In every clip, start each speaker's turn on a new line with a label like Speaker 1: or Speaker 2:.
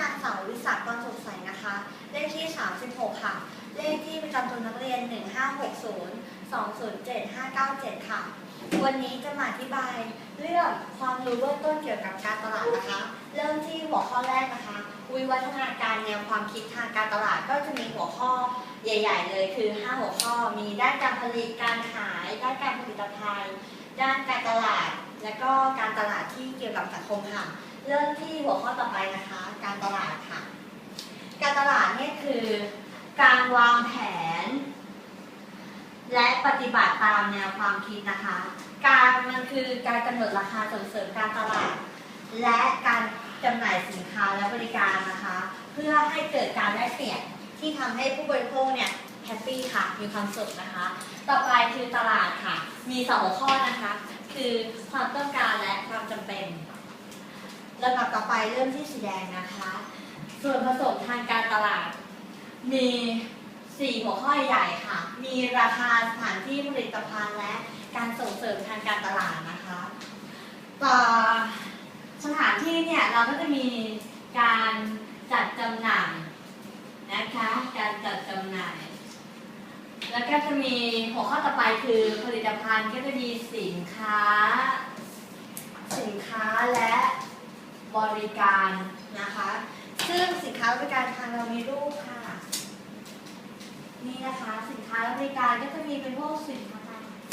Speaker 1: นางสาววิศักดิ์ตอนสดใสนะคะ เลขที่ 36 ค่ะ เลขที่ประจำตัวนักเรียน 1560 207 597 ค่ะ วันนี้จะมาอธิบายเรื่องความรู้เบื้องต้นเกี่ยวกับการตลาดนะคะ เริ่มที่หัวข้อแรกนะคะ วิวัฒนาการแนวความคิดทางการตลาดก็จะมีหัวข้อใหญ่ ๆ เลยคือ 5 หัวข้อ มีด้านการผลิต การขาย ด้านการผลิตภัณฑ์ ด้านการตลาด และก็การตลาดที่เกี่ยวกับสังคมค่ะ เริ่มที่หัวข้อต่อไปนะคะ การตลาดค่ะ การตลาดเนี่ยคือ การวางแผน และปฏิบัติตามแนวความคิดนะคะ การมันคือการกำหนดราคาส่งเสริมการตลาด และการจำหน่ายสินค้าและบริการนะคะ เพื่อให้เกิดการแลกเปลี่ยนที่ทำให้ผู้บริโภคเนี่ยแฮปปี้ค่ะ มีความสุขนะคะ ต่อไปคือตลาดค่ะ มีสองหัวข้อนะคะ คือความต้องการและความจำเป็นลำดับต่อไปเริ่มที่สีแดงนะคะ ส่วนผสมทางการตลาด มีสี่หัวข้อใหญ่ค่ะ มีราคาสถานที่ผลิตภัณฑ์และการส่งเสริมทางการตลาดนะคะต่อสถานที่เนี่ยเราก็จะมีการจัดจำหน่ายนะคะ การจัดจ แล้วก็จะมีหัวข้อต่อไปคือผลิตภัณฑ์ก็จะมีสินค้า สินค้าและบริการนะคะ ซึ่งสินค้าบริการทางเรามีรูปค่ะ นี่นะคะสินค้าและบริการก็จะมีเป็นพวกสินค้า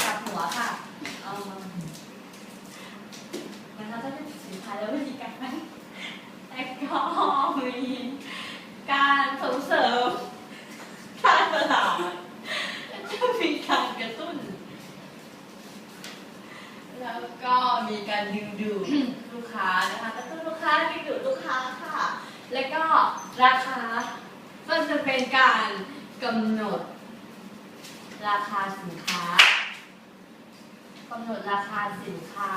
Speaker 1: กับหัวค่ะเออนะคะก็เป็นสินค้าและบริการแล้วก็มีการส่งเสริมการตลาดแล้วก็มีการกระตุ้น แล้วก็ มีการดึงดูดลูกค้านะคะกระตุ้นลูกค้าดึงดูดลูกค้าค่ะ แล้วก็ราคา ก็จะเป็นการกำหนด ราคาสินค้ากำหนดราคาสินค้า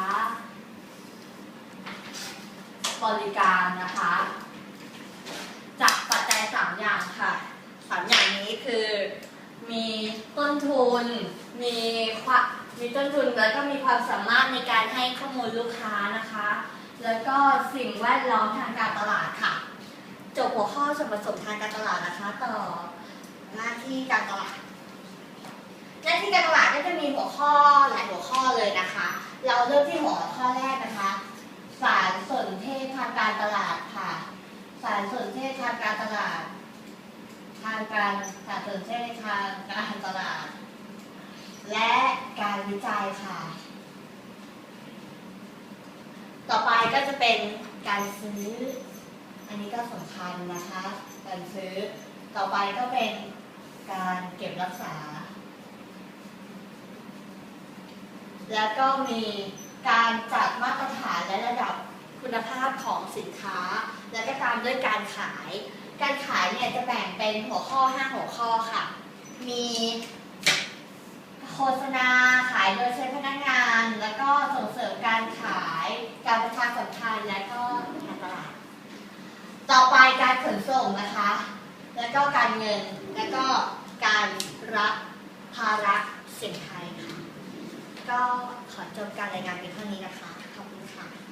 Speaker 1: บริการนะคะ จากปัจจัยสามอย่างค่ะสามอย่างนี้คือ มีต้นทุน มีความ มีต้นทุนแล้วก็มีความสามารถในการให้ข้อมูลลูกค้านะคะ แล้วก็สิ่งแวดล้อมทางการตลาดค่ะ จบหัวข้อส่วนผสมทางการตลาดนะคะ ต่อหน้าที่การตลาด หน้าที่การตลาดก็จะมีหัวข้อหลายหัวข้อเลยนะคะ เราเริ่มที่หัวข้อแรกนะคะ สารสนเทศทางการตลาดค่ะ สารสนเทศทางการตลาด ทางการสารสนเทศทางการตลาด และการวิจัยค่ะ ต่อไปก็จะเป็นการซื้อ อันนี้ก็สำคัญนะคะ การซื้อ ต่อไปก็เป็นการเก็บรักษา แล้วก็มีการจัดมาตรฐานและระดับคุณภาพของสินค้า และก็ตามด้วยการขาย การขายเนี่ยจะแบ่งเป็นหัวข้อ 5 หัวข้อค่ะ มี โฆษณาขายโดยใช้พนักงาน แล้วก็ส่งเสริมการขายการประชาสัมพันธ์และก็การตลาด ต่อไปการขนส่งนะคะ แล้วก็การเงินแล้วก็การรับภาระสินค้าค่ะก็ขอจบการรายงานเพียงเท่านี้นะคะขอบคุณค่ะ